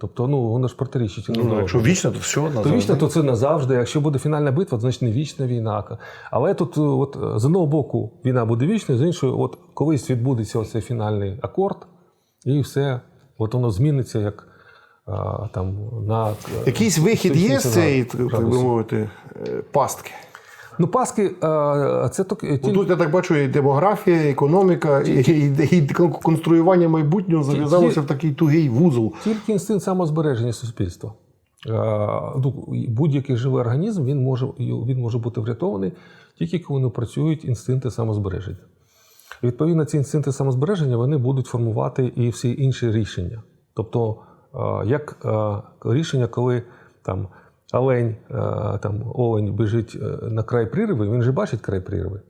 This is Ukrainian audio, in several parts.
Тобто, ну воно ж протирічить. один Ну, якщо вічно, то все То вічно, то це назавжди. Якщо буде фінальна битва, то значить не вічна війна. Але тут, е, от е, з одного боку, війна буде вічною, з іншого, от колись відбудеться оцей фінальний акорд, і все, от воно зміниться як а, там на Якийсь вихід є з цієї, так би мовити, е, пастки. Ну, Паски, е, це тільки Бо тут, я так бачу, і демографія, і економіка, і, конструювання майбутнього зав'язалося в такий тугий вузол. Тільки інстинкт самозбереження суспільства. Е, ну, Будь-який живий організм він може, він може бути врятований тільки коли не працюють інстинкти самозбереження. І, Відповідно, ці інстинкти самозбереження вони будуть формувати і всі інші рішення. Тобто, е, як е, рішення, коли там олень, е, там, олень біжить е, на край пририви, він же бачить край пририви.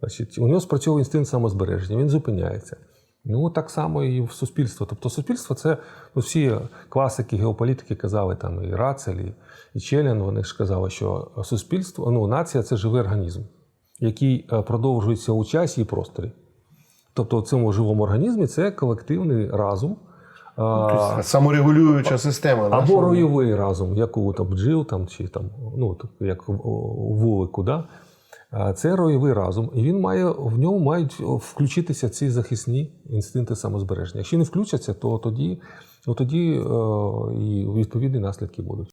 Значить, у нього спрацьовує інстинкт самозбереження, він зупиняється. Ну, так само і в суспільство. Тобто суспільство це ну, всі класики геополітики казали, там і Рацель, і, і Челен, вони ж казали, що суспільство, ну, нація це живий організм, який е, продовжується у часі і просторі. Тобто, в цьому живому організмі це колективний разум. Тобто Саморегулююча система. або да, ройовий разум, як у там, бджіл там, чи там, ну, як у- у вулику. Да? Це ройовий разум, і він має, в ньому мають включитися ці захисні інстинкти самозбереження. Якщо не включаться, то тоді, ну, тоді е, і відповідні наслідки будуть.